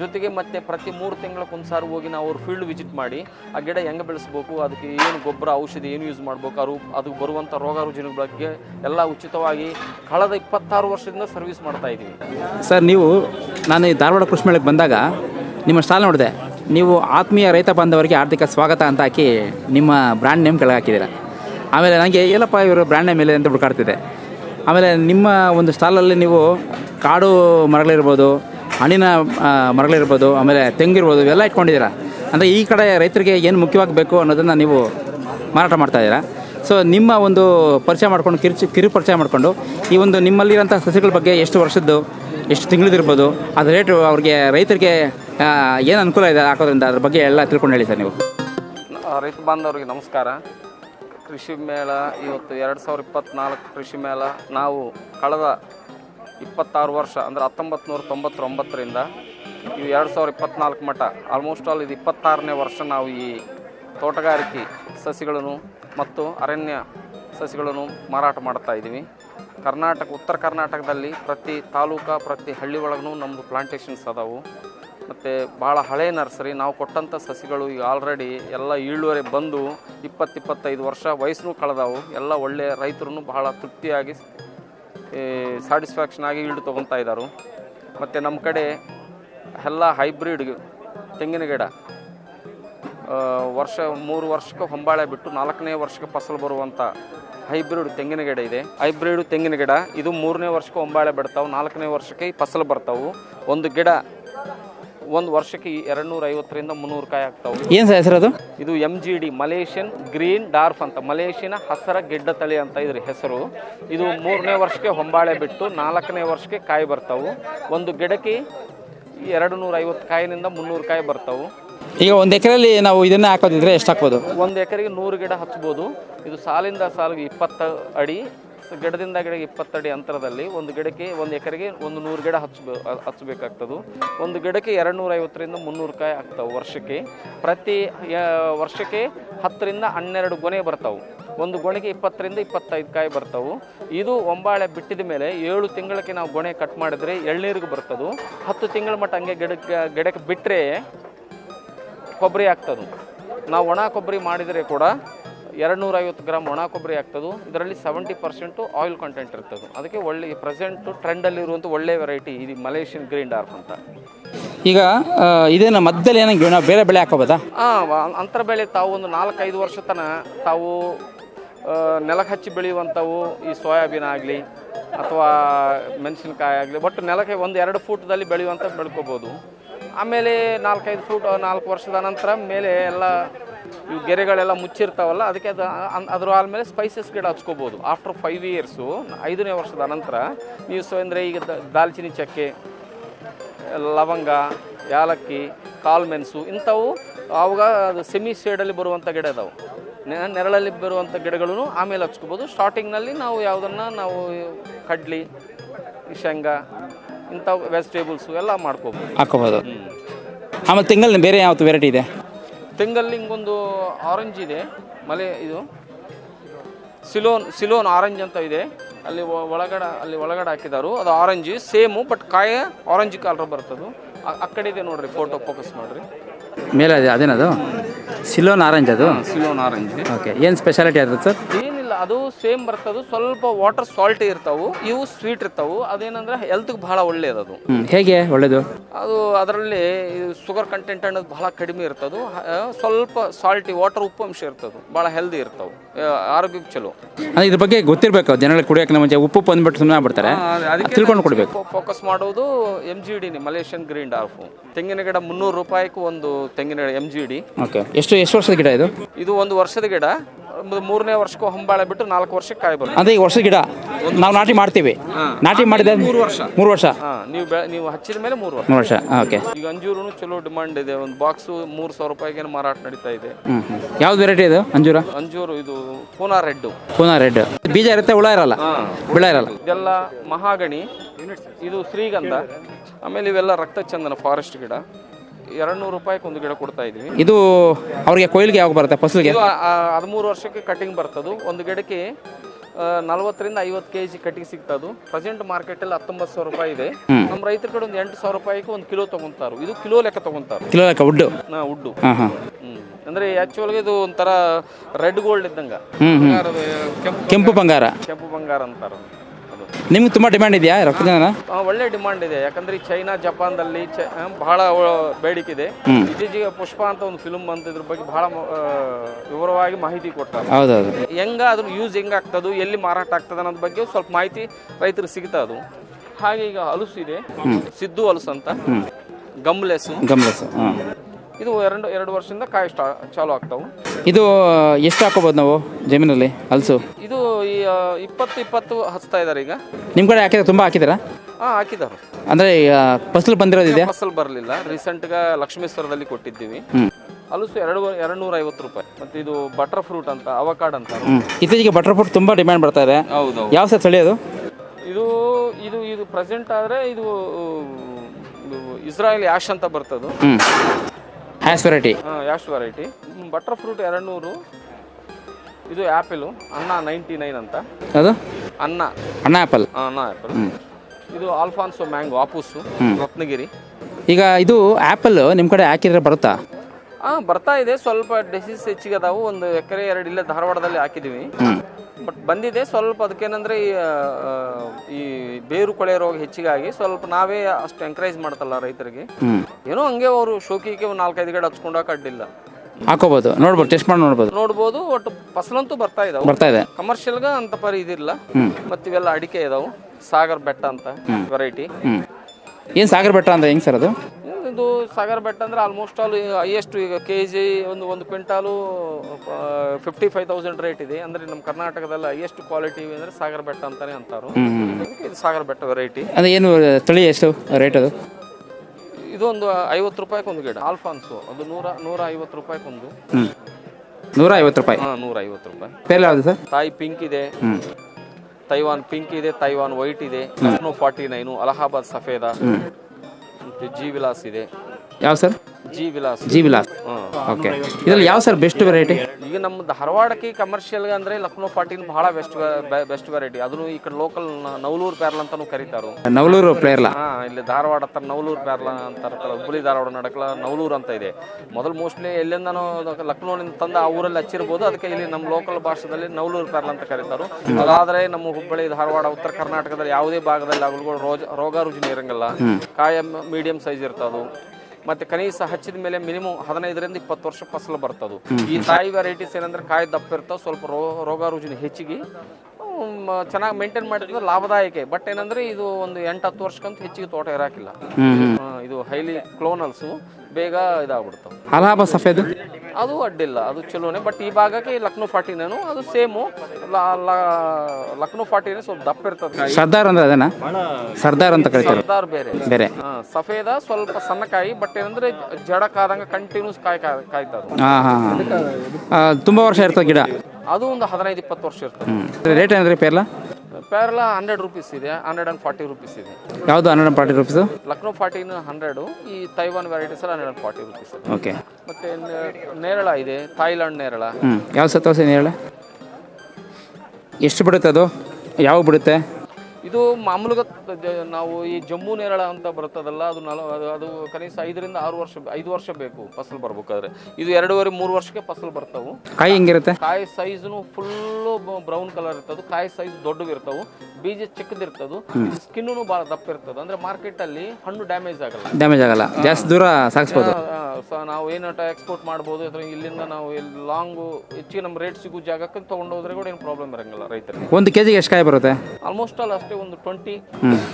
ಜೊತೆಗೆ ಮತ್ತೆ ಪ್ರತಿ ಮೂರು ತಿಂಗಳಕ್ಕೊಂದ್ಸಾರಿ ಹೋಗಿ ನಾವು ಅವ್ರ ಫೀಲ್ಡ್ ವಿಸಿಟ್ ಮಾಡಿ ಆ ಗಿಡ ಹೆಂಗೆ ಬೆಳೆಸ್ಬೇಕು ಅದಕ್ಕೆ ಏನು ಗೊಬ್ಬರ ಔಷಧಿ ಏನು ಯೂಸ್ ಮಾಡ್ಬೇಕು ಅವರು ಅದು ಬರುವಂಥ ರೋಗ ರುಜಿನ ಬಗ್ಗೆ ಎಲ್ಲ ಉಚಿತವಾಗಿ ಕಳೆದ ಇಪ್ಪತ್ತಾರು ವರ್ಷದಿಂದ ಸರ್ವಿಸ್ ಮಾಡ್ತಾ ಇದ್ದೀವಿ ಸರ್ ನೀವು ನಾನು ಈ ಧಾರವಾಡ ಕೃಷಿ ಮೇಳಕ್ಕೆ ಬಂದಾಗ ನಿಮ್ಮ ಸ್ಟಾಲ್ ನೋಡಿದೆ. ನೀವು ಆತ್ಮೀಯ ರೈತ ಬಾಂಧವರಿಗೆ ಆರ್ಥಿಕ ಸ್ವಾಗತ ಅಂತ ಹಾಕಿ ನಿಮ್ಮ ಬ್ರ್ಯಾಂಡ್ ನೇಮ್ ಕೆಳಗೆ ಹಾಕಿದ್ದೀರಾ. ಆಮೇಲೆ ನನಗೆ ಎಲ್ಲಪ್ಪ ಇವರು ಬ್ರ್ಯಾಂಡ್ ನೇಮ್ ಮೇಲೆ ಅಂತ ಹುಡುಕಾಡ್ತಿದೆ ಆಮೇಲೆ ನಿಮ್ಮ ಒಂದು ಸ್ಟಾಲಲ್ಲಿ ನೀವು ಕಾಡು ಮರಗಳಿರ್ಬೋದು, ಹಣ್ಣಿನ ಮರಗಳಿರ್ಬೋದು, ಆಮೇಲೆ ತೆಂಗಿರ್ಬೋದು ಇವೆಲ್ಲ ಇಟ್ಕೊಂಡಿದ್ದೀರಾ? ಅಂದರೆ ಈ ಕಡೆ ರೈತರಿಗೆ ಏನು ಮುಖ್ಯವಾಗಿ ಬೇಕು ಅನ್ನೋದನ್ನು ನೀವು ಮಾರಾಟ ಮಾಡ್ತಾ ಇದ್ದೀರಾ? ಸೊ ನಿಮ್ಮ ಒಂದು ಪರಿಚಯ ಮಾಡ್ಕೊಂಡು, ಕಿರುಚಿ, ಕಿರು ಪರಿಚಯ ಮಾಡಿಕೊಂಡು, ಈ ಒಂದು ನಿಮ್ಮಲ್ಲಿರೋಂಥ ಸಸ್ಯಗಳ ಬಗ್ಗೆ ಎಷ್ಟು ವರ್ಷದ್ದು, ಎಷ್ಟು ತಿಂಗಳದಿರ್ಬೋದು ಅದು ರೇಟು ಅವ್ರಿಗೆ, ರೈತರಿಗೆ ಏನು ಅನುಕೂಲ ಇದೆ ಹಾಕೋದ್ರಿಂದ ಅದ್ರ ಬಗ್ಗೆ ಎಲ್ಲ ತಿಳ್ಕೊಂಡು ಹೇಳಿ ಸರ್ ನೀವು. ರೈತ ಬಾಂಧವರಿಗೆ ನಮಸ್ಕಾರ. ಕೃಷಿ ಮೇಳ, ಇವತ್ತು ಎರಡು ಸಾವಿರದ ಇಪ್ಪತ್ತ್ನಾಲ್ಕು ಕೃಷಿ ಮೇಳ. ನಾವು ಕಳೆದ ಇಪ್ಪತ್ತಾರು ವರ್ಷ, ಅಂದರೆ ಹತ್ತೊಂಬತ್ತು ನೂರ ತೊಂಬತ್ತೊಂಬತ್ತರಿಂದ ಇವು ಎರಡು ಸಾವಿರ ಇಪ್ಪತ್ತ್ನಾಲ್ಕು ಮಟ್ಟ ಆಲ್ಮೋಸ್ಟ್ ಆಲ್ ಇದು ಇಪ್ಪತ್ತಾರನೇ ವರ್ಷ ನಾವು ಈ ತೋಟಗಾರಿಕೆ ಸಸಿಗಳನ್ನು ಮತ್ತು ಅರಣ್ಯ ಸಸಿಗಳನ್ನು ಮಾರಾಟ ಮಾಡ್ತಾ ಇದ್ದೀವಿ. ಕರ್ನಾಟಕ, ಉತ್ತರ ಕರ್ನಾಟಕದಲ್ಲಿ ಪ್ರತಿ ತಾಲೂಕು, ಪ್ರತಿ ಹಳ್ಳಿ ಒಳಗೂ ನಮ್ಮದು ಪ್ಲಾಂಟೇಷನ್ಸ್ ಅದಾವು. ಮತ್ತು ಭಾಳ ಹಳೆ ನರ್ಸರಿ, ನಾವು ಕೊಟ್ಟಂಥ ಸಸಿಗಳು ಈಗ ಆಲ್ರೆಡಿ ಎಲ್ಲ ಈಳುವರೆ ಬಂದು ಇಪ್ಪತ್ತು ಇಪ್ಪತ್ತೈದು ವರ್ಷ ವಯಸ್ಸು ಕಳೆದವು. ಎಲ್ಲ ಒಳ್ಳೆಯ ರೈತರು ಬಹಳ ತೃಪ್ತಿಯಾಗಿ ಸ್ಯಾಟಿಸ್ಫ್ಯಾಕ್ಷನ್ ಆಗಿ ಈಲ್ಡ್ ತೊಗೊತಾ ಇದ್ದಾರೆ ಮತ್ತು ನಮ್ಮ ಕಡೆ ಎಲ್ಲ ಹೈಬ್ರಿಡ್ ತೆಂಗಿನ ಗಿಡ ವರ್ಷ ಮೂರು ವರ್ಷಕ್ಕೆ ಹೊಂಬಾಳೆ ಬಿಟ್ಟು ನಾಲ್ಕನೇ ವರ್ಷಕ್ಕೆ ಫಸಲು ಬರುವಂಥ ಹೈಬ್ರಿಡ್ ತೆಂಗಿನ ಗಿಡ ಇದೆ. ಹೈಬ್ರಿಡ್ ತೆಂಗಿನ ಗಿಡ, ಇದು ಮೂರನೇ ವರ್ಷಕ್ಕೆ ಹೊಂಬಾಳೆ ಬಿಡ್ತಾವೆ, ನಾಲ್ಕನೇ ವರ್ಷಕ್ಕೆ ಈ ಫಸಲು ಬರ್ತಾವೆ. ಒಂದು ಗಿಡ ಒಂದು ವರ್ಷಕ್ಕೆ ಎರಡು ನೂರ ಐವತ್ತರಿಂದ ಮುನ್ನೂರು ಕಾಯಿ ಆಗ್ತಾವೆ. ಏನು ಸರ್ ಹೆಸರು ಅದು? ಇದು M G D Malaysian green dwarf ಅಂತ. ಮಲೇಷಿಯನ ಹಸರ ಗೆಡ್ಡ ತಳಿ ಅಂತ ಇದ್ರ ಹೆಸರು. ಇದು ಮೂರನೇ ವರ್ಷಕ್ಕೆ ಹೊಂಬಾಳೆ ಬಿಟ್ಟು ನಾಲ್ಕನೇ ವರ್ಷಕ್ಕೆ ಕಾಯಿ ಬರ್ತಾವು. ಒಂದು ಗಿಡಕ್ಕೆ ಎರಡು ನೂರ ಐವತ್ತು ಕಾಯಿನಿಂದ ಮುನ್ನೂರು ಕಾಯಿ ಬರ್ತಾವು. ಈಗ ಒಂದು ಎಕರೆಯಲ್ಲಿ ನಾವು ಇದನ್ನ ಹಾಕೋದಿದ್ರೆ ಎಷ್ಟು ಹಾಕ್ಬೋದು? ಒಂದು ಎಕರೆಗೆ ನೂರು ಗಿಡ ಹಚ್ಬೋದು. ಇದು ಸಾಲಿಂದ ಸಾಲಿಗೆ ಇಪ್ಪತ್ತು ಅಡಿ ಗಿಡದಿಂದ ಗಿಡಕ್ಕೆ ಇಪ್ಪತ್ತಡಿ ಅಂತರದಲ್ಲಿ ಒಂದು ಗಿಡಕ್ಕೆ ಒಂದು ಎಕರೆಗೆ ಒಂದು ನೂರು ಗಿಡ ಹಚ್ಚ ಹಚ್ಚಬೇಕಾಗ್ತದೆ ಒಂದು ಗಿಡಕ್ಕೆ ಎರಡು ನೂರ ಐವತ್ತರಿಂದ ಮುನ್ನೂರು ಕಾಯಿ ಆಗ್ತಾವೆ ವರ್ಷಕ್ಕೆ. ಪ್ರತಿ ವರ್ಷಕ್ಕೆ ಹತ್ತರಿಂದ ಹನ್ನೆರಡು ಗೊನೆ ಬರ್ತಾವೆ. ಒಂದು ಗೊನೆಗೆ ಇಪ್ಪತ್ತರಿಂದ ಇಪ್ಪತ್ತೈದು ಕಾಯಿ ಬರ್ತವೆ. ಇದು ಒಂಬಾಳೆ ಬಿಟ್ಟಿದ ಮೇಲೆ ಏಳು ತಿಂಗಳಿಗೆ ನಾವು ಗೊನೆ ಕಟ್ ಮಾಡಿದ್ರೆ ಎಳ್ನೀರಿಗೆ ಬರ್ತದೆ. ಹತ್ತು ತಿಂಗಳ ಮಟ್ಟ ಹಂಗೆ ಗಿಡಕ್ಕೆ ಗಿಡಕ್ಕೆ ಬಿಟ್ಟರೆ ಕೊಬ್ಬರಿ ಆಗ್ತದೆ. ನಾವು ಒಣ ಕೊಬ್ಬರಿ ಮಾಡಿದರೆ ಕೂಡ ಎರಡು ನೂರೈವತ್ತು ಗ್ರಾಮ್ ಒಣ ಕೊಬ್ಬರಿ ಆಗ್ತದೆ. ಇದರಲ್ಲಿ ಸೆವೆಂಟಿ ಪರ್ಸೆಂಟು ಆಯಿಲ್ ಕಂಟೆಂಟ್ ಇರ್ತದೆ. ಅದಕ್ಕೆ ಒಳ್ಳೆ ಪ್ರೆಸೆಂಟು ಟ್ರೆಂಡಲ್ಲಿರುವಂಥ ಒಳ್ಳೆ ವೆರೈಟಿ ಇದು ಮಲೇಷಿಯನ್ ಗ್ರೀನ್ ಡಾರ್ಫ್ ಅಂತ. ಈಗ ಇದೇನ ಮಧ್ಯದಲ್ಲಿ ಏನೋ ನಾವು ಬೇರೆ ಬೆಳೆ ಹಾಕೋಬೋದಾ ಹಾಂ ಅಂತರ ಬೆಳೆ ತಾವು ಒಂದು ನಾಲ್ಕೈದು ವರ್ಷ ತನಕ ತಾವು ನೆಲಕ್ಕೆ ಹಚ್ಚಿ ಬೆಳೆಯುವಂಥವು ಈ ಸೋಯಾಬೀನ್ ಆಗಲಿ ಅಥವಾ ಮೆಣಸಿನ್ಕಾಯಿ ಆಗಲಿ ಒಟ್ಟು ನೆಲಕ್ಕೆ ಒಂದು ಎರಡು ಫೂಟ್ದಲ್ಲಿ ಬೆಳೆಯುವಂಥ ಬೆಳ್ಕೋಬೋದು. ಆಮೇಲೆ ನಾಲ್ಕೈದು ಫೂಟ್ ನಾಲ್ಕು ವರ್ಷದ ನಂತರ ಮೇಲೆ ಎಲ್ಲ ಇವು ಗೆರೆಗಳೆಲ್ಲ ಮುಚ್ಚಿರ್ತಾವಲ್ಲ ಅದಕ್ಕೆ ಅದು ಅದ್ರ ಆದಮೇಲೆ ಸ್ಪೈಸಸ್ ಗಿಡ ಹಚ್ಕೋಬೋದು. ಆಫ್ಟರ್ ಫೈವ್ ಇಯರ್ಸು ಐದನೇ ವರ್ಷದ ನಂತರ ನೀವು ಸೊ ಅಂದರೆ ಈಗ ದಾಲ್ಚಿನಿ ದಾಲ್ಚಿನ್ನಿ ಚಕ್ಕೆ ಲವಂಗ ಯಾಲಕ್ಕಿ ಕಾಳು ಮೆಣಸು ಇಂಥವು ಅವಾಗ ಅದು ಸೆಮಿ ಶೇಡಲ್ಲಿ ಬರುವಂಥ ಗಿಡ ಇದಾವೆ. ನೆ- ನೆರಳಲ್ಲಿ ಬರುವಂಥ ಗಿಡಗಳನ್ನು ಆಮೇಲೆ ಹಚ್ಕೋಬೋದು. ಸ್ಟಾರ್ಟಿಂಗ್ನಲ್ಲಿ ನಾವು ಯಾವುದನ್ನು ನಾವು ಕಡ್ಲಿ ಶೇಂಗಾ ಇಂಥ ವೆಜಿಟೇಬಲ್ಸು ಎಲ್ಲ ಮಾಡ್ಕೋಬೋದು. ಹಾಕೋಬೋದು ಆಮೇಲೆ ತಿಂಗಳಲ್ಲಿ ಬೇರೆ ಯಾವತ್ತು ವೆರೈಟಿ ಇದೆ? ತೆಂಗಲ್ಲಿ ಹಿಂಗೊಂದು ಆರೆಂಜ್ ಇದೆ. ಮಲೆ ಇದು. ಸಿಲೋನ್ ಸಿಲೋನ್ ಆರೆಂಜ್ ಅಂತ ಇದೆ. ಅಲ್ಲಿ ಒಳಗಡೆ ಅಲ್ಲಿ ಒಳಗಡೆ ಹಾಕಿದಾರು. ಅದು ಆರೆಂಜ್ ಸೇಮು ಬಟ್ ಕಾಯ ಆರೆಂಜ್ ಕಲರ್ ಬರ್ತದು. ಆ- ಕಡೆ ಇದೆ ನೋಡ್ರಿ ಫೋಟೋ ಫೋಕಸ್ ಮಾಡ್ರಿ. ಮೇಲೆ ಅದೇ ಅದೇನದು? ಸಿಲೋನ್ ಆರೆಂಜ್ ಅದು? ಸಿಲೋನ್ ಆರೆಂಜ್ ಓಕೆ ಏನು ಸ್ಪೆಷಾಲಿಟಿ ಅದು ಸರ್? ಅದು ಸೇಮ್ ಬರ್ತದು ಸ್ವಲ್ಪ ವಾಟರ್ ಸಾಲ್ಟ್ ಇರ್ತಾವು ಇವು ಸ್ವೀಟ್ ಇರ್ತಾವು ಅದೇನಂದ್ರೆ ಹೆಲ್ತ್ಗೆ ಬಹಳ ಒಳ್ಳೇದು ಅದು. ಹೇಗೆ ಒಳ್ಳೇದು? ಅದು ಅದರಲ್ಲಿ ಶುಗರ್ ಕಂಟೆಂಟ್ ಅನ್ನೋದು ಬಹಳ ಕಡಿಮೆ ಇರ್ತದು ಸ್ವಲ್ಪ ಸಾಲ್ಟಿ ವಾಟರ್ ಉಪ್ಪು ಅಂಶ ಇರ್ತದು ಬಹಳ ಹೆಲ್ದಿ ಇರ್ತಾವೆ ಆರೋಗ್ಯಕ್ಕೆ ಚಲೋ. ಅಂದರೆ ಇದ್ರ ಬಗ್ಗೆ ಗೊತ್ತಿರಬೇಕು ಜನಗಳಿಗೆ ಕುಡಿಯೋಕೆ ಮುಂಚೆ ಉಪ್ಪು ಬಂದ್ಬಿಟ್ಟು ಸುಮ್ಮನೆ ಆಗ್ಬಿಡ್ತಾರೆ. ತಿಳ್ಕೊಂಡು ಕೊಡಬೇಕು. ಫೋಕಸ್ ಮಾಡೋದು M G D Malaysian green dwarf ತೆಂಗಿನ ಗಿಡ ಮುನ್ನೂರು ರೂಪಾಯಿಗೂ ಒಂದು ತೆಂಗಿನ ಗಿಡ ಎಂ ಜಿ ಡಿ ಓಕೆ ಎಷ್ಟು ಎಷ್ಟು ವರ್ಷದ ಗಿಡ ಇದು? ಇದು ಒಂದು ವರ್ಷದ ಗಿಡ ಒಂದು ಮೂರನೇ ವರ್ಷಕ್ಕೂ ಹೊಂಬಾಳೆ ಬಿಟ್ಟು ನಾಲ್ಕು ವರ್ಷಕ್ಕೆ ಕಾಯಿ ಬರುತ್ತೆ. ಅದೇ ವರ್ಷ ವರ್ಷದ ಗಿಡ ನಾವು ನಾಟಿ ಮಾಡ್ತೀವಿ. ನಾಟಿ ಮಾಡಿದ ಮೂರು ವರ್ಷ. ಮೂರು ವರ್ಷ? ಹಾಂ ನೀವು ಬೆ ನೀವು ಹಚ್ಚಿದ ಮೇಲೆ ಮೂರು ವರ್ಷ. ಮೂರು ವರ್ಷ ಓಕೆ ಈಗ ಅಂಜೂರು ಚಲೋ ಡಿಮಾಂಡ್ ಇದೆ. ಒಂದು ಬಾಕ್ಸು ಮೂರು ಸಾವಿರ ರೂಪಾಯಿಗೆ ಮಾರಾಟ ನಡೀತಾ ಇದೆ. ಹ್ಞೂ ಹ್ಞೂ ಯಾವ್ದು ವೆರೈಟಿ ಇದು ಅಂಜೂರ? ಅಂಜೂರು ಇದು ಪೂನಾ ರೆಡ್ ಪೂನಾ ರೆಡ್ ಬೀಜ ಇರುತ್ತೆ ಹುಳ ಇರಲ್ಲ? ಬಿಳ ಇರಲ್ಲ? ಇದೆಲ್ಲ ಮಹಾಗಣಿ. ಇದು ಶ್ರೀಗಂಧ. ಆಮೇಲೆ ಇವೆಲ್ಲ ರಕ್ತಚಂದನ ಫಾರೆಸ್ಟ್ ಗಿಡ. ಎರಡು ನೂರು ರೂಪಾಯಿಗೆ ಒಂದು ಗಿಡ ಕೊಡ್ತಾ ಇದೀವಿ. ಇದು ಅವ್ರಿಗೆ ಕೊಯ್ಲಿಗೆ ಯಾವಾಗ ಬರುತ್ತೆ? ಫಸಲಿಗೆ? ಇದು ಹದಿಮೂರು ವರ್ಷಕ್ಕೆ ಕಟಿಂಗ್ ಬರ್ತದು. ಒಂದು ಗಿಡಕ್ಕೆ ನಲವತ್ತರಿಂದ ಐವತ್ತು ಕೆ ಜಿ ಕಟ್ಟಿಗೆ ಸಿಗ್ತದು. ಪ್ರೆಸೆಂಟ್ ಮಾರ್ಕೆಟಲ್ಲಿ ಹತ್ತೊಂಬತ್ತು ಸಾವಿರ ರೂಪಾಯಿ ಇದೆ. ನಮ್ಮ ರೈತರ ಕಡೆ ಒಂದು ಎಂಟು ಸಾವಿರ ರೂಪಾಯಿಗೆ ಒಂದು ಕಿಲೋ ತಗೊಂತಾರು. ಇದು ಕಿಲೋ ಲೆಕ್ಕ ತಗೊಂತಾರೆ. ಕಿಲೋ ಲೆಕ್ಕ ಉಡ್ಡು? ಉಡ್ಡು. ಹಾಂ ಹ್ಮ್. ಅಂದ್ರೆ ಆಕ್ಚುಲ್ ಇದು ಒಂಥರ ರೆಡ್ ಗೋಲ್ಡ್ ಇದ್ದಂಗೆ. ಬಂಗಾರದ ಕೆಂಪು ಕೆಂಪು ಬಂಗಾರ. ಕೆಂಪು ಬಂಗಾರ ಅಂತಾರೆ. ನಿಮ್ಗೆ ತುಂಬ ಡಿಮ್ಯಾಂಡ್ ಇದೆಯಾ ಆ, ಒಳ್ಳೆ ಡಿಮ್ಯಾಂಡ್ ಇದೆ. ಯಾಕಂದ್ರೆ ಈ ಚೈನಾ ಜಪಾನ್ದಲ್ಲಿ ಚ- ಆ, ಬಹಳ ಬೇಡಿಕೆ ಇದೆ. ಇತ್ತೀಚೆಗೆ ಪುಷ್ಪ ಅಂತ ಒಂದು ಫಿಲ್ಮ್ ಬಂತ ಇದ್ರ ಬಗ್ಗೆ ಬಹಳ ಆ, ವಿವರವಾಗಿ ಮಾಹಿತಿ ಕೊಡ್ತಾರೆ ಹೌದೌದು. ಹೆಂಗ ಅದ್ರ ಯೂಸ್ ಹೆಂಗ್ ಆಗ್ತದು ಎಲ್ಲಿ ಮಾರಾಟ ಆಗ್ತದ ಅನ್ನೋದ್ ಬಗ್ಗೆ ಸ್ವಲ್ಪ ಮಾಹಿತಿ ರೈತರಿಗೆ ಸಿಗ್ತಾ ಅದು. ಹಾಗೆ ಈಗ ಹಲಸು ಇದೆ ಸಿದ್ದು ಹಲಸು ಅಂತ. ಗಮ್ಲೆಸ್. ಗಮ್ಲೆಸ್ ಹಾಂ ಇದು ಎರಡು ಎರಡು ವರ್ಷದಿಂದ ಕಾಯಿ ಸ್ಟಾ ಚಾಲು ಆಗ್ತಾವು. ಇದು ಎಷ್ಟು ಹಾಕೋಬೋದು ನಾವು ಜಮೀನಲ್ಲಿ ಹಲಸು? ಇದು ಈ ಆ, ಇಪ್ಪತ್ತು ಇಪ್ಪತ್ತು ಹಚ್ತಾ ಇದ್ದಾರೆ ಈಗ. ನಿಮ್ಮ ಕಡೆ ಹಾಕಿದ್ರೆ ತುಂಬ ಹಾಕಿದ್ದೀರಾ? ಹಾ ಹಾಕಿದಾರೆ. ಅಂದರೆ ಫಸಲು ಬಂದಿರೋದಿದೆ ಫಸಲ್ ಬರಲಿಲ್ಲ. ರೀಸೆಂಟ್ಗೆ ಲಕ್ಷ್ಮೇಶ್ವರದಲ್ಲಿ ಕೊಟ್ಟಿದ್ದೀವಿ. ಹ್ಞೂ ಹಲಸು ಎರಡು ಎರಡು ನೂರ ಐವತ್ತು ರೂಪಾಯಿ. ಮತ್ತೆ ಇದು ಬಟರ್ ಫ್ರೂಟ್ ಅಂತ ಅವಕಾಡ್ ಅಂತ. ಹ್ಞೂ ಇತ್ತೀಚೆಗೆ ಬಟರ್ ಫ್ರೂಟ್ ತುಂಬ ಡಿಮ್ಯಾಂಡ್ ಬರ್ತಾ ಇದೆ. ಹೌದು ಯಾವ ಸರ್ ತಳಿ ಅದು? ಇದು ಇದು ಇದು ಪ್ರೆಸೆಂಟ್ ಆದರೆ ಇದು ಇದು ಇಸ್ರಾಯೇಲ್ ಯಾಶ್ ಅಂತ ಬರ್ತದು. ಹ್ಞೂ ಹ್ಯಾಸ್ ವೆರೈಟಿ ಹಾಂ ಯಾಶ್ ವೆರೈಟಿ ಬಟರ್ ಫ್ರೂಟ್ ಎರಡು ನೂರು ಇದು ಆ್ಯಪಲು ಅನ್ನ ನೈಂಟಿ ನೈನ್ ಅಂತ. ಅದು? ಅನ್ನ. ಅಣ್ಣ ಆ್ಯಪಲ್ ಅನ್ನ ಆ್ಯಪಲ್ ಇದು ಆಲ್ಫಾನ್ಸೋ ಮ್ಯಾಂಗೋ ಆಪೂಸು ರತ್ನಗಿರಿ. ಈಗ ಇದು ಆ್ಯಪಲ್ ನಿಮ್ಮ ಕಡೆ ಹಾಕಿದ್ರೆ ಬರುತ್ತಾ? ಹಾಂ ಬರ್ತಾ ಇದೆ. ಸ್ವಲ್ಪ ಡಿಸೀಸ್ ಹೆಚ್ಚಿಗೆ ಅದಾವು. ಒಂದು ಎಕರೆ ಎರಡು ಇಲ್ಲೇ ಧಾರವಾಡದಲ್ಲಿ ಹಾಕಿದೀವಿ. ಬಟ್ ಬಂದಿದೆ. ಸ್ವಲ್ಪ ಅದಕ್ಕೇನಂದ್ರೆ ಈ, ಆ, ಈ ಬೇರು ಕೊಳೆ ರೋಗ ಹೆಚ್ಚಿಗಾಗಿ ಸ್ವಲ್ಪ ನಾವೇ ಅಷ್ಟು ಎಂಕರೇಜ್ ಮಾಡ್ತಲ್ಲ ರೈತರಿಗೆ. ಏನೋ ಹಂಗೆ ಅವರು ಶೋಕಿಗೆ ಒಂದು ನಾಲ್ಕೈದು ಗಿಡ ಹಚ್ಕೊಂಡಾಗ ಅಡ್ಡಿಲ್ಲ ಹಾಕೋಬಹುದು ನೋಡ್ಬೋದು. ಟೆಸ್ಟ್ ಮಾಡಿ ನೋಡ್ಬೋದು. ನೋಡ್ಬೋದು. ಒಟ್ಟು ಫಸಲಂತೂ ಬರ್ತಾ ಇದಾವೆ. ಬರ್ತಾ ಇದೆ. ಕಮರ್ಷಿಯಲ್ಗ ಅಂತ ಪರಿ ಇದಿಲ್ಲ. ಮತ್ತೆ ಇವೆಲ್ಲ ಅಡಿಕೆ ಇದಾವೆ. ಸಾಗರ್ ಬೆಟ್ಟ ಅಂತ ವೆರೈಟಿ ಏನು ಸಾಗರ ಬೆಟ್ಟ ಅಂದರೆ ಹೆಂಗ್ ಸರ್ ಅದು? ಇದು ಸಾಗರ ಬೆಟ್ಟ ಅಂದರೆ ಆಲ್ಮೋಸ್ಟ್ ಆಲ್ ಹೈಯೆಸ್ಟ್ ಈಗ ಕೆ ಜಿ ಒಂದು ಒಂದು quintal fifty five thousand rate ಇದೆ. ಅಂದರೆ ನಮ್ಮ ಕರ್ನಾಟಕದಲ್ಲಿ ಹೈಯೆಸ್ಟ್ ಕ್ವಾಲಿಟಿ ಅಂದರೆ ಸಾಗರ ಬೆಟ್ಟ ಅಂತಾನೆ ಅಂತಾರು. ಇದು ಸಾಗರ ಬೆಟ್ಟ ವೆರೈಟಿ ಅದು ಏನು ತಳಿ ಎಷ್ಟು ರೇಟ್ ಅದು? ಇದೊಂದು ಐವತ್ತು ರೂಪಾಯಿಗೆ ಒಂದು ಗಿಡ ಆಲ್ಫಾನ್ಸು ಅದು ನೂರ ನೂರ ಐವತ್ತು ರೂಪಾಯಿಗೆ ಒಂದು. ನೂರ ಐವತ್ತು ರೂಪಾಯಿ? ಹಾಂ ನೂರ ಐವತ್ತು ರೂಪಾಯಿ. ಪೇರ್ಲ ಯಾವುದು ಸರ್? ತಾಯಿ ಪಿಂಕ್ ಇದೆ. ತೈವಾನ್ ಪಿಂಕ್ ಇದೆ ತೈವಾನ್ ವೈಟ್ ಇದೆ. ಫಾರ್ಟಿ ನೈನು ಅಲಹಾಬಾದ್ ಸಫೇದ. ಜಿ ವಿಲಾಸ್ ಇದೆ. ಯಾವ sir? G Vilas G Vilas ಹಾಂ ಓಕೆ ಇದರಲ್ಲಿ ಯಾವ ಸರ್ ಬೆಸ್ಟ್ ವೆರೈಟಿ ಈಗ ನಮ್ಮ ಧಾರವಾಡಕ್ಕೆ ಕಮರ್ಷಿಯಲ್ ಅಂದ್ರೆ ಲಕ್ನೋ ಫಾರ್ಟಿನ್ ಬಹಳ ಬೆಸ್ಟ್ ಬೆಸ್ಟ್ ವೆರೈಟಿ ಅದನ್ನು ಈ ಕಡೆ ಲೋಕಲ್ ನವಲೂರು ಪ್ಯಾರ್ಲ ಅಂತಾನು ಕರೀತಾರು. ನವಲೂರು ಪ್ಲೇರ್ಲ ಹಾ ಇಲ್ಲಿ ಧಾರವಾಡ ಹತ್ರ ನವಲೂರು ಪ್ಯಾರ್ಲ ಅಂತ ಹುಬ್ಬಳ್ಳಿ ಧಾರವಾಡ ನಡಕಲ ನವಲೂರು ಅಂತ ಇದೆ. ಮೊದಲು ಮೋಸ್ಟ್ಲಿ ಎಲ್ಲಿಂದನೋ ಲಕ್ನೋನಿಂದ ತಂದ ಆ ಊರಲ್ಲಿ ಹಚ್ಚಿರ್ಬೋದು. ಅದಕ್ಕೆ ಇಲ್ಲಿ ನಮ್ಮ ಲೋಕಲ್ ಭಾಷೆದಲ್ಲಿ ನವಲೂರು ಪ್ಯಾರ್ಲ ಅಂತ ಕರೀತಾರು. ಅದಾದ್ರೆ ನಮ್ಮ ಹುಬ್ಬಳ್ಳಿ ಧಾರವಾಡ ಉತ್ತರ ಕರ್ನಾಟಕದಲ್ಲಿ ಯಾವುದೇ ಭಾಗದಲ್ಲಿ ಆಗಲು ರೋಜ ರೋಗ ರುಜಿನ ಇರಂಗಿಲ್ಲ. ಕಾಯಂ ಮೀಡಿಯಂ ಸೈಜ್ ಇರ್ತದು ಮತ್ತೆ ಕನಿಷ್ಠ ಹಚ್ಚಿದ ಮೇಲೆ ಮಿನಿಮಮ್ ಹದಿನೈದರಿಂದ ಇಪ್ಪತ್ತು ವರ್ಷ ಫಸಲು ಬರ್ತದು. ಈ ತಾಯಿ ವೆರೈಟೀಸ್ ಏನಂದ್ರೆ ಕಾಯಿ ದಪ್ಪ ಇರ್ತಾವ ಸ್ವಲ್ಪ ರೋಗ ರುಜಿನ ಹೆಚ್ಚಿಗೆ ಚೆನ್ನಾಗಿ ಮೇಂಟೈನ್ ಮಾಡಿದ್ರೆ ಲಾಭದಾಯಕ. ಬಟ್ ಏನಂದ್ರೆ ಇದು ಒಂದು ಎಂಟು ಹತ್ತು ವರ್ಷಕ್ಕಂತ ಹೆಚ್ಚಿಗೆ ತೋಟ ಇರಾಕಿಲ್ಲ. ಇದು ಹೈಲಿ ಕ್ಲೋನಲ್ಸು ಬೇಗ ಇದಾಗ್ಬಿಡ್ತಾವೆ. ಸಫೇದು ಅದು ಅಡ್ಡಿಲ್ಲ ಅದು ಚಲೋನೆ ಬಟ್ ಈ ಭಾಗಕ್ಕೆ ಲಕ್ನೋ ಫಾರ್ಟಿನೇನು ಅದು ಸೇಮು. ಲಕ್ನೋ ಫಾರ್ಟಿನೇ ಸ್ವಲ್ಪ ದಪ್ಪ ಇರ್ತದೆ. ಸರ್ದಾರ್ ಅಂದ್ರೆ ಅದೇನಾ? ಸರ್ದಾರ್ ಅಂತ ಕರಿತಾರೆ? ಸರ್ದಾರ್ ಬೇರೆ. ಬೇರೆ. ಹಾ, ಸಫೇದ ಸ್ವಲ್ಪ ಸಣ್ಣ ಕಾಯಿ ಬಟ್ ಏನಂದ್ರೆ ಆದಂಗ ಕಂಟಿನ್ಯೂಸ್ ಕಾಯಿ ಕಾಯ್- ಕಾಯ್ತದೆ. ಹಾಂ ಹಾಂ ಹಾಂ. ತುಂಬ ವರ್ಷ ಇರ್ತದೆ ಗಿಡ? ಅದು ಒಂದು ಹದಿನೈದು ಇಪ್ಪತ್ತು ವರ್ಷ ಇರ್ತದೆ. ರೇಟ್ ಏನಂದ್ರೆ ಪೇರ್ಲ? ಪೇರಲ ಹಂಡ್ರೆಡ್ ರುಪೀಸ್ ಇದೆ ಹಂಡ್ರೆಡ್ ಆ್ಯಂಡ್ ಫಾರ್ಟಿ ರುಪೀಸ್ ಇದೆ. ಯಾವುದು ಅಂಡ್ ಫಾರ್ಟಿ ರುಪೀಸ್? ಲಕ್ನೋ ಫಾರ್ಟಿನ ಹಂಡ್ರೆಡು ಈ ತೈವಾನ್ ವೆರೈಟೀಸ್ ಎಲ್ಲ hundred and forty rupees okay. ಮತ್ತೆ ನೆ- ನೇರಳ ಇದೆ ಥೈಲ್ಯಾಂಡ್ ನೇರಳ. ಹ್ಞೂ ಯಾವ ಸತ್ತೋಸಿ ಹೇಳ ಎಷ್ಟು ಬಿಡುತ್ತೆ ಅದು? ಯಾವಾಗ ಬಿಡುತ್ತೆ? ಇದು ಮಾಮೂಲಿಗ ನಾವು ಈ ಜಮ್ಮು ನೇರಳ ಅಂತ ಬರ್ತದಲ್ಲ ಅದು ನಲ ಅದು- ಕನಿಷ್ಠ ಐದರಿಂದ ಆರು ವರ್ಷ ಐದು ವರ್ಷ ಬೇಕು ಫಸಲು ಬರ್ಬೇಕಾದ್ರೆ. ಇದು ಎರಡೂವರೆ ಮೂರು ವರ್ಷಕ್ಕೆ ಫಸಲು ಬರ್ತಾವು. ಕಾಯಿ ಹೆಂಗಿರುತ್ತೆ? ಕಾಯಿ ಸೈಜ್ನು ಫುಲ್ಲು ಬ್ರೌನ್ ಕಲರ್ ಇರ್ತದೆ ಕಾಯಿ ಸೈಜ್ ದೊಡ್ಡದು ಇರ್ತವೆ ಬೀಜ ಚಿಕ್ಕದಿರ್ತದು ಸ್ಕಿನ್ನು ಭಾಳ ದಪ್ಪ ಇರ್ತದೆ. ಅಂದ್ರೆ ಮಾರ್ಕೆಟ್ ಅಲ್ಲಿ ಹಣ್ಣು ಡ್ಯಾಮೇಜ್ ಆಗಲ್ಲ. ಡ್ಯಾಮೇಜ್ ಆಗಲ್ಲ. ಜಾಸ್ತಿ ದೂರ ಸಾಗಿಸ್ಬೋದು. ನಾವು ಏನು ಎಕ್ಸ್ಪೋರ್ಟ್ ಮಾಡ್ಬೋದು ಅಥವಾ ಇಲ್ಲಿಂದ ನಾವು ಲಾಂಗು ಹೆಚ್ಚಿಗೆ ನಮ್ಮ ರೇಟ್ ಸಿಗೋ ಜಾಗಕ್ಕೆ ತೊಗೊಂಡೋದ್ರೆ ಕೂಡ ಏನು ಪ್ರಾಬ್ಲಮ್ ಇರಂಗಿಲ್ಲ ರೈತರಿಗೆ. ಒಂದು ಕೆ ಜಿಗೆ ಎಷ್ಟು ಕಾಯಿ ಬರುತ್ತೆ? ಆಲ್ಮೋಸ್ಟ್ ಆಲ್ ಅಷ್ಟೇ ಒಂದು twenty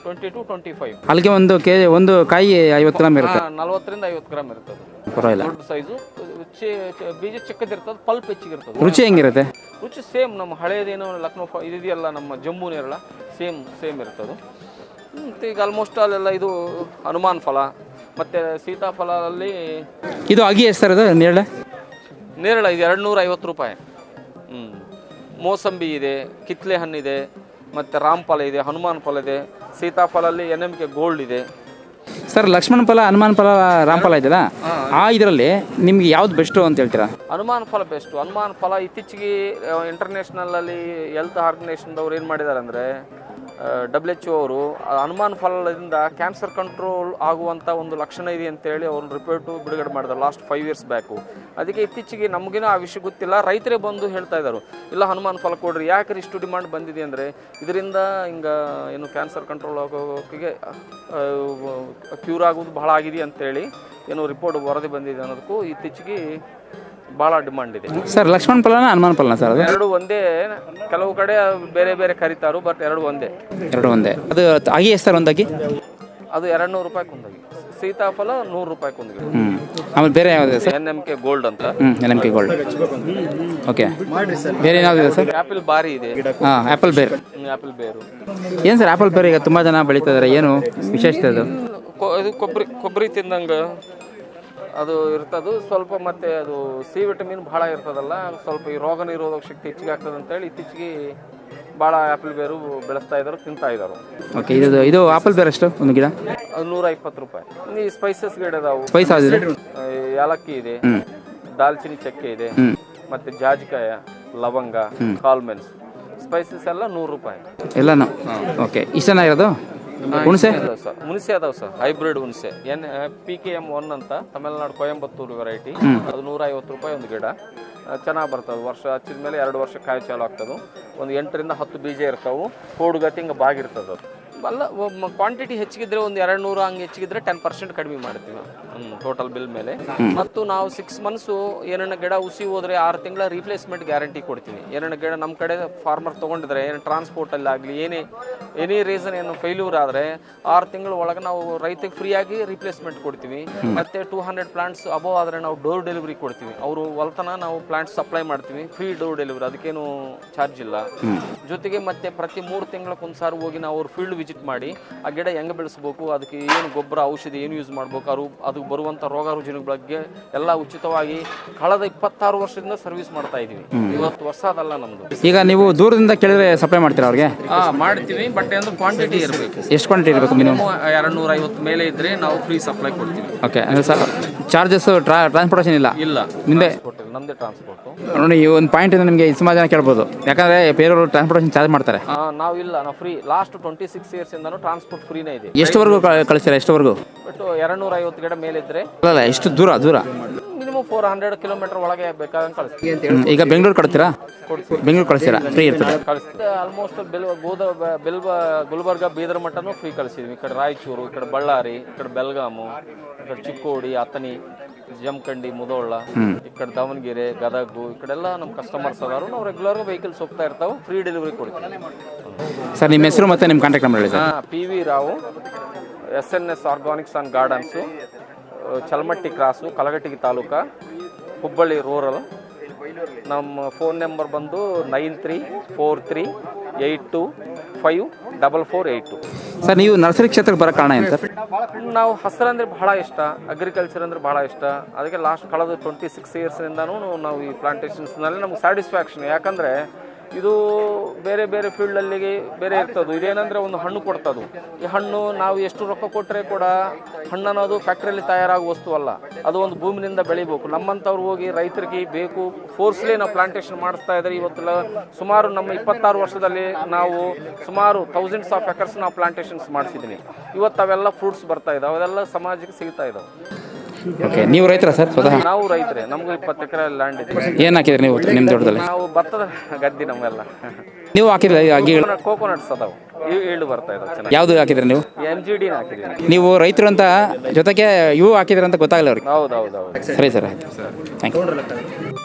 twenty two twenty five ಅಲ್ಲಿಗೆ ಒಂದು ಕೆ ಒಂದು ಕಾಯಿ ಐವತ್ತು ಗ್ರಾಮ್ ಇರುತ್ತೆ. ನಲ್ವತ್ತರಿಂದ ಐವತ್ತು ಗ್ರಾಮ್ ಇರ್ತದೆ ಪರವಾಗಿಲ್ಲ. ದೊಡ್ಡ ಸೈಜು ಬೀಜ ಚಿಕ್ಕದಿರ್ತದೆ ಪಲ್ಪ್ ಹೆಚ್ಚಿಗಿರ್ತದೆ ರುಚಿ ಹೆಂಗಿರುತ್ತೆ? ರುಚಿ ಸೇಮ್ ನಮ್ಮ ಹಳೇದೇನು ಲಕ್ನೋ ಫ ಇದೆಯಲ್ಲ ನಮ್ಮ ಜಮ್ಮು ನೇರಳ ಸೇಮ್ ಸೇಮ್ ಇರ್ತದೆ ಮತ್ತು ಈಗ ಆಲ್ಮೋಸ್ಟ್ ಅಲ್ಲೆಲ್ಲ ಇದು ಹನುಮಾನ್ ಫಲ ಮತ್ತು ಸೀತಾಫಲದಲ್ಲಿ ಇದು ಅಗಿ ಎಷ್ಟು ಸರ್ ನೇರಳೆ ನೇರಳೆ? ನೇರಳ ಇದು ಎರಡು ನೂರ ಐವತ್ತು ರೂಪಾಯಿ. ಹ್ಞೂ ಮೋಸಂಬಿ ಇದೆ ಕಿತ್ಲೆ ಹಣ್ಣಿದೆ ಮತ್ತು ರಾಮಫಲ ಇದೆ ಹನುಮಾನ್ ಫಲ ಇದೆ ಸೀತಾಫಲಲ್ಲಿ ಎನ್ ಎಂ ಕೆ ಗೋಲ್ಡ್ ಇದೆ. ಸರ್ ಲಕ್ಷ್ಮಣ ಫಲ ಹನುಮಾನ್ ಫಲ ರಾಮ್ ಫಲ ಇದೆಯಲ್ಲ ಆ ಇದರಲ್ಲಿ ನಿಮ್ಗೆ ಯಾವ್ದು ಬೆಸ್ಟು ಅಂತ ಹೇಳ್ತೀರಾ? ಹನುಮಾನ್ ಫಲ ಬೆಸ್ಟು ಹನುಮಾನ್ ಫಲ ಇತ್ತೀಚೆಗೆ ಇಂಟರ್ನ್ಯಾಷನಲಲ್ಲಿ ಹೆಲ್ತ್ ಆರ್ಗನೈಸೇಷನ್ದವ್ರು ಏನು ಮಾಡಿದ್ದಾರೆ ಅಂದರೆ ಡಬ್ಲ್ಯೂ ಎಚ್ ಅವರು ಹನುಮಾನ್ ಫಲದಿಂದ ಕ್ಯಾನ್ಸರ್ ಕಂಟ್ರೋಲ್ ಆಗುವಂಥ ಒಂದು ಲಕ್ಷಣ ಇದೆ ಅಂತೇಳಿ ಅವ್ರನ್ನ ರಿಪೋರ್ಟು ಬಿಡುಗಡೆ ಮಾಡಿದ್ರು ಲಾಸ್ಟ್ ಫೈವ್ ಇಯರ್ಸ್ ಬ್ಯಾಕು ಅದಕ್ಕೆ ಇತ್ತೀಚೆಗೆ ನಮಗೇನೋ ಆ ವಿಷಯ ಗೊತ್ತಿಲ್ಲ. ರೈತರೇ ಬಂದು ಹೇಳ್ತಾ ಇದ್ದಾರೆ ಇಲ್ಲ ಹನುಮಾನ್ ಫಲ ಕೊಡ್ರಿ, ಯಾಕೆ ಇಷ್ಟು ಡಿಮಾಂಡ್ ಬಂದಿದೆ ಅಂದರೆ ಇದರಿಂದ ಹಿಂಗೆ ಏನು ಕ್ಯಾನ್ಸರ್ ಕಂಟ್ರೋಲ್ ಆಗೋಕ್ಕೆ ಕ್ಯೂರ್ ಆಗೋದು ಬಹಳ ಆಗಿದೆ ಅಂತೇಳಿ ಏನು ರಿಪೋರ್ಟ್ ವರದಿ ಬಂದಿದೆ ಅನ್ನೋದಕ್ಕೂ ಇತ್ತೀಚೆಗೆ ಭಾಳ ಡಿಮಾಂಡ್ ಇದೆ. ಸರ್ ಲಕ್ಷ್ಮಣ ಫಲನ ಹನುಮಾನ್ ಫಲನ ಸರ್ ಅದು? ಎರಡು ಒಂದೇ ಕೆಲವು ಕಡೆ ಬೇರೆ ಬೇರೆ ಕರೀತಾರು ಬಟ್ ಎರಡು ಒಂದೇ. ಎರಡು ಒಂದೇ. ಅದು ಅಗಿ ಎಷ್ಟು ಸರ್ ಒಂದಾಗಿ? ಅದು ಎರಡು ನೂರು ರೂಪಾಯಿ ಕೊಂದಾಗಿ ಸೀತಾಫಲ ನೂರು ರೂಪಾಯಿ ಕೊಂದಿಗೆ ಹ್ಞೂ ಆಮೇಲೆ ಬೇರೆ ಯಾವುದಿದೆ sir? N M K gold ಅಂತ. N M M K gold okay ಬೇರೆ ಇದೆ ಸರ್? ಆ್ಯಪಲ್ ಬಾರಿ ಇದೆ. ಹಾಂ ಆ್ಯಪಲ್ ಬೇರ್ ಆ್ಯಪಲ್ ಬೇರು ಏನು ಸರ್ ಆ್ಯಪಲ್ ಬೇರ್ ಈಗ ತುಂಬ ಜನ ಬೆಳೀತಾ ಇದ್ದಾರೆ ಏನು ವಿಶೇಷತೆ ಅದು? ಕೊ- ಇದು ಕೊಬ್ಬರಿ ಕೊಬ್ಬರಿ ತಿಂದಂಗೆ. ಅದು ಇರ್ತದು ಸ್ವಲ್ಪ ಮತ್ತೆ ಅದು ಸಿ ವಿಟಮಿನ್ ಭಾಳ ಇರ್ತದಲ್ಲ ಸ್ವಲ್ಪ ಈ ರೋಗ ನಿರೋಧಕ ಶಕ್ತಿ ಹೆಚ್ಚಿಗೆ ಆಗ್ತದೆ ಅಂತೇಳಿ ಇತ್ತೀಚೆಗೆ ಭಾಳ ಆ್ಯಪಲ್ ಬೇರು ಬೆಳೆಸ್ತಾ ಇದ್ದಾರೆ ತಿಂತಾ ಇದ್ದಾರೆ. ಓಕೆ ಇದು ಇದು ಆಪಲ್ ಬೇರೆ ಎಷ್ಟು ಒಂದು ಗಿಡ? ಅದು ನೂರ ಇಪ್ಪತ್ತು ರೂಪಾಯಿ. ಈ ಸ್ಪೈಸಸ್ ಗಿಡ ಅದಾವು ಸ್ಪೈಸ್ ಏಲಕ್ಕಿ ಇದೆ? ದಾಲ್ಚಿನಿ ದಾಲ್ಚಿನ್ನಿ ಚಕ್ಕೆ ಇದೆ ಮತ್ತೆ ಜಾಜಿಕಾಯ ಲವಂಗ ಕಾಲ್ಮೆನ್ಸ್ ಸ್ಪೈಸಸ್ ಎಲ್ಲ ನೂರು ರೂಪಾಯಿ. ಎಲ್ಲನೂ? ಓಕೆ ಇಷ್ಟನ ಇರೋದು? ಹುಣಸೆ? ಅದಾವ ಸರ್? ಹುಣಸೆ ಅದಾವ ಸರ್? ಹೈಬ್ರಿಡ್ ಹುಣಸೆ. N P K M one ಅಂತ ತಮಿಳ್ನಾಡು ಕೊಯಂಬತ್ತೂರು ವೆರೈಟಿ ಅದು ನೂರ ಐವತ್ತು ರೂಪಾಯಿ ಒಂದು ಗಿಡ. ಚೆನ್ನಾಗಿ ಬರ್ತದೆ. ವರ್ಷ ಹಚ್ಚಿದ ಮೇಲೆ ಎರಡು ವರ್ಷ ಕಾಯಿ ಚಾಲು ಆಗ್ತದೆ. ಒಂದು ಎಂಟರಿಂದ ಹತ್ತು ಬೀಜ ಇರ್ತಾವು. ಕೋಡುಗತಿ ಹಿಂಗೆ ಬಾಗಿರ್ತದೆ ಅದು. ಅಲ್ಲ ಕ್ವಾಂಟಿಟಿ ಹೆಚ್ಚಿಗಿದ್ರೆ ಒಂದು ಎರಡು ನೂರು ಹಂಗೆ ಹೆಚ್ಚಿಗಿದ್ರೆ ಟೆನ್ ಪರ್ಸೆಂಟ್ ಕಡಿಮೆ ಮಾಡ್ತೀವಿ ಟೋಟಲ್ ಬಿಲ್ ಮೇಲೆ. ಮತ್ತು ನಾವು ಸಿಕ್ಸ್ ಮಂತ್ಸು ಏನನ್ನ ಗಿಡ ಉಸಿ ಹೋದ್ರೆ ಆರು ತಿಂಗಳ ರೀಪ್ಲೇಸ್ಮೆಂಟ್ ಗ್ಯಾರಂಟಿ ಕೊಡ್ತೀವಿ. ಏನನ್ನ ಗಿಡ ನಮ್ಮ ಕಡೆ ಫಾರ್ಮರ್ ತೊಗೊಂಡಿದ್ರೆ ಏನು ಟ್ರಾನ್ಸ್ಪೋರ್ಟಲ್ಲಿ ಆಗಲಿ ಏನೇ ಎನಿ ರೀಸನ್ ಏನು ಫೇಲ್ಯೂರ್ ಆದರೆ ಆರು ತಿಂಗಳ ಒಳಗೆ ನಾವು ರೈತಗೆ ಫ್ರೀಯಾಗಿ ರೀಪ್ಲೇಸ್ಮೆಂಟ್ ಕೊಡ್ತೀವಿ. ಮತ್ತೆ ಟೂ ಹಂಡ್ರೆಡ್ ಪ್ಲಾಂಟ್ಸ್ ಅಬೋವ್ ಆದರೆ ನಾವು ಡೋರ್ ಡೆಲಿವರಿ ಕೊಡ್ತೀವಿ. ಅವರು ಹೊಲ್ತನ ನಾವು ಪ್ಲಾಂಟ್ಸ್ ಸಪ್ಲೈ ಮಾಡ್ತೀವಿ ಫ್ರೀ ಡೋರ್ ಡೆಲಿವರಿ ಅದಕ್ಕೇನು ಚಾರ್ಜ್ ಇಲ್ಲ. ಜೊತೆಗೆ ಮತ್ತೆ ಪ್ರತಿ ಮೂರು ತಿಂಗಳಕ್ಕೊಂದು ಸಾರಿ ಹೋಗಿ ನಾವು ಅವ್ರ ಫೀಲ್ಡ್ ವಿಸಿಟ್ ಮಾಡಿ ಆ ಗಿಡ ಹೆಂಗೆ ಬೆಳೆಸ್ಬೇಕು ಅದಕ್ಕೆ ಏನು ಗೊಬ್ಬರ ಔಷಧಿ ಏನು ಯೂಸ್ ಮಾಡಬೇಕು ಅದು ಬರುವಂಥ ರೋಗ ರುಜಿನಗಳ ಬಗ್ಗೆ ಎಲ್ಲ ಉಚಿತವಾಗಿ ಕಳೆದ ಇಪ್ಪತ್ತಾರು ವರ್ಷದಿಂದ ಸರ್ವಿಸ್ ಮಾಡ್ತಾ ಇದ್ದೀವಿ. ಇವತ್ತು ವರ್ಷ ಅದಲ್ಲ ನಮ್ದು. ಈಗ ನೀವು ದೂರದಿಂದ ಕೇಳಿದ್ರೆ ಸಪ್ಲೈ ಮಾಡ್ತೀರಾ ಅವ್ರಿಗೆ? ಮಾಡ್ತೀವಿ ಬಟ್ ಒಂದು ಕ್ವಾಂಟಿಟಿ ಇರಬೇಕು. ಎಷ್ಟು ಕ್ವಾಂಟಿಟಿ ಇರಬೇಕು ಮಿನಿಮಮ್ ಎರಡು ನೂರ ಐವತ್ತು ಮೇಲೆ ಇದ್ದರೆ ನಾವು ಫ್ರೀ ಸಪ್ಲೈ ಕೊಡ್ತೀವಿ. ಓಕೆ ಸರ್ ಚಾರ್ಜಸ್ಸು ಟ್ರಾ ಟ್ರಾನ್ಸ್ಪೋರ್ಟೇಷನ್ ಇಲ್ಲ. ಇಲ್ಲ. ನಿಂದೆ ನಮ್ದೇ ಟ್ರಾನ್ಸ್ಪೋರ್ಟು ನೋಡಿ ಈ ಒಂದು ಪಾಯಿಂಟಿಂದ ನಿಮಗೆ ಸುಮಾರು ಜನ ಕೇಳ್ಬೋದು. ಯಾಕಂದ್ರೆ ಬೇರೆಯವರು ಟ್ರಾನ್ಸ್ಪೋರ್ಟೇಷನ್ ಚಾರ್ಜ್ ಮಾಡ್ತಾರೆ. ನಾವು ಇಲ್ಲ. ನಾವು free last twenty six years ಇಂದಾನು transport ಫ್ರೀನೇ ಇದೆ. ಎಷ್ಟುವರೆಗೂ ಕಳಿಸ್ತೀರಾ? ಎಷ್ಟುವರೆಗೂ? ಬಟ್ ಎರಡು ನೂರ ಐವತ್ತು ಗಿಡ ಮೇಲಿದ್ರೆ ಅಲ್ಲ ಎಷ್ಟು ದೂರ ದೂರ? ಮಿನಿಮಮ್ ಫೋರ್ ಹಂಡ್ರೆಡ್ ಕಿಲೋಮೀಟರ್ ಒಳಗೆ ಬೇಕಾದಂಗೆ ಕಳಿಸ್ತೀವಿ. ಈಗ ಬೆಂಗಳೂರು ಕಳಿಸ್ತೀರಾ? ಬೆಂಗಳೂರು ಕಳಿಸ್ತೀರಾ ಫ್ರೀ ಇರ್ತದೆ. ಕಳಿಸ್ತೀವಿ. ಆಲ್ಮೋಸ್ಟ್ ಬೆಲ್ ಗೋದ ಬೆಲ್ ಗುಲ್ಬರ್ಗ ಬೀದರ್ ಮಟ್ಟನೂ ಫ್ರೀ ಕಳಿಸಿದ್ವಿ. ಈ ಕಡೆ ರಾಯಚೂರು ಈ ಕಡೆ ಬಳ್ಳಾರಿ ಈ ಕಡೆ ಬೆಲ್ಗಾಮು ಈ ಕಡೆ ಚಿಕ್ಕೋಡಿ ಅತನಿ ಜಮಖಂಡಿ ಮುದೋಳ ಈ ಕಡೆ ದಾವಣಗೆರೆ ಗದಗು ಈ ಕಡೆ ಎಲ್ಲ ನಮ್ಮ ಕಸ್ಟಮರ್ಸ್ ಅದಾರು. ನಾವು ರೆಗ್ಯುಲರ್ ವೆಹಿಕಲ್ಸ್ ಹೋಗ್ತಾ ಇರ್ತಾವೆ. ಫ್ರೀ ಡೆಲಿವರಿ ಕೊಡ್ತೀವಿ. ಸರ್ ನಿಮ್ಮ ಹೆಸರು ಮತ್ತೆ ನಿಮ್ಮ ಕಾಂಟ್ಯಾಕ್ಟ್ ನಂಬರ್ ಹೇಳಿ sir P V Rao S N S organics and gardens Chalmatti cross ಕಲಗಟ್ಟಿಗೆ taluka Hubballi rural ನಮ್ಮ ಫೋನ್ ನಂಬರ್ ಬಂದು nine three four three eight two five double four eight two. Sir ನೀವು ನರ್ಸರಿ ಕ್ಷೇತ್ರಕ್ಕೆ ಬರೋ ಕಾರಣ ಏನು ಸರ್? ನಾವು ಹಸಿರಂದ್ರೆ ಬಹಳ ಇಷ್ಟ ಅಗ್ರಿಕಲ್ಚರ್ ಅಂದ್ರೆ ಬಹಳ ಇಷ್ಟ. ಅದಕ್ಕೆ ಲಾಸ್ಟ್ ಕಳೆದ ಟ್ವೆಂಟಿ ಸಿಕ್ಸ್ ಇಯರ್ಸ್ನಿಂದನೂ ನಾವು ಈ ಪ್ಲಾಂಟೇಷನ್ಸ್ನಲ್ಲಿ ನಮ್ಗೆ ಸ್ಯಾಟಿಸ್ಫ್ಯಾಕ್ಷನ್ ಯಾಕಂದರೆ ಇದು ಬೇರೆ ಬೇರೆ ಫೀಲ್ಡಲ್ಲಿಗೆ ಬೇರೆ ಇರ್ತದೆ. ಇದೇನಂದ್ರೆ ಒಂದು ಹಣ್ಣು ಕೊಡ್ತದು. ಈ ಹಣ್ಣು ನಾವು ಎಷ್ಟು ರೊಕ್ಕ ಕೊಟ್ಟರೆ ಕೂಡ ಹಣ್ಣು ಅನ್ನೋದು ಫ್ಯಾಕ್ಟ್ರಿಯಲ್ಲಿ ತಯಾರಾಗುವ ವಸ್ತು ಅಲ್ಲ. ಅದು ಒಂದು ಭೂಮಿನಿಂದ ಬೆಳಿಬೇಕು. ನಮ್ಮಂಥವ್ರು ಹೋಗಿ ರೈತರಿಗೆ ಬೇಕು. ಫೋರ್ಸ್ಲಿ ನಾವು ಪ್ಲಾಂಟೇಶನ್ ಮಾಡಿಸ್ತಾ ಇದ್ದಾರೆ ಇವತ್ತು ಸುಮಾರು ನಮ್ಮ ಇಪ್ಪತ್ತಾರು ವರ್ಷದಲ್ಲಿ ನಾವು ಸುಮಾರು ಥೌಸಂಡ್ಸ್ ಆಫ್ ಎಕರ್ಸ್ ನಾವು ಪ್ಲಾಂಟೇಶನ್ಸ್ ಮಾಡಿಸಿದ್ದೀನಿ ಇವತ್ತು ಅವೆಲ್ಲ ಫ್ರೂಟ್ಸ್ ಬರ್ತಾ ಇದ್ದಾವೆ ಅವೆಲ್ಲ ಸಮಾಜಕ್ಕೆ ಸಿಗ್ತಾ ಇದಾವೆ. ಓಕೆ ನೀವು ರೈತರ ಸರ್ ಸ್ವತಃ? ನಾವು ರೈತರೇ ನಮಗೂ ಇಪ್ಪತ್ತು ಎಕರೆ ಲ್ಯಾಂಡ್ ಇದೆ. ಏನು ಹಾಕಿದ್ರಿ ನೀವು ನಿಮ್ಮ ದೊಡ್ಡದಲ್ಲಿ ನಾವು ಭತ್ತದ ಗದ್ದೆ ನಮಗೆಲ್ಲ. ನೀವು ಹಾಕಿದ್ರೆ ಅಗ್ಗಿಗಳು ಕೋಕೋನಟ್ಸ್ ಅದಾವೆ. ಇಳು ಬರ್ತಾ ಇದಾವೆ ಯಾವ್ದು ಯಾವುದು ಹಾಕಿದ್ರಿ ನೀವು? ಎಂ ಜಿ ಡಿನ ಹಾಕಿದ್ದೀವಿ. ನೀವು ರೈತರು ಅಂತ ಜೊತೆಗೆ ಇವು ಹಾಕಿದ್ರಿ ಅಂತ ಗೊತ್ತಾಗಲ್ಲ ಅವ್ರಿಗೆ. ಹೌದು ಹೌದು ಹೌದು ಸರಿ ಸರ್ ಆಯ್ತು. Thank you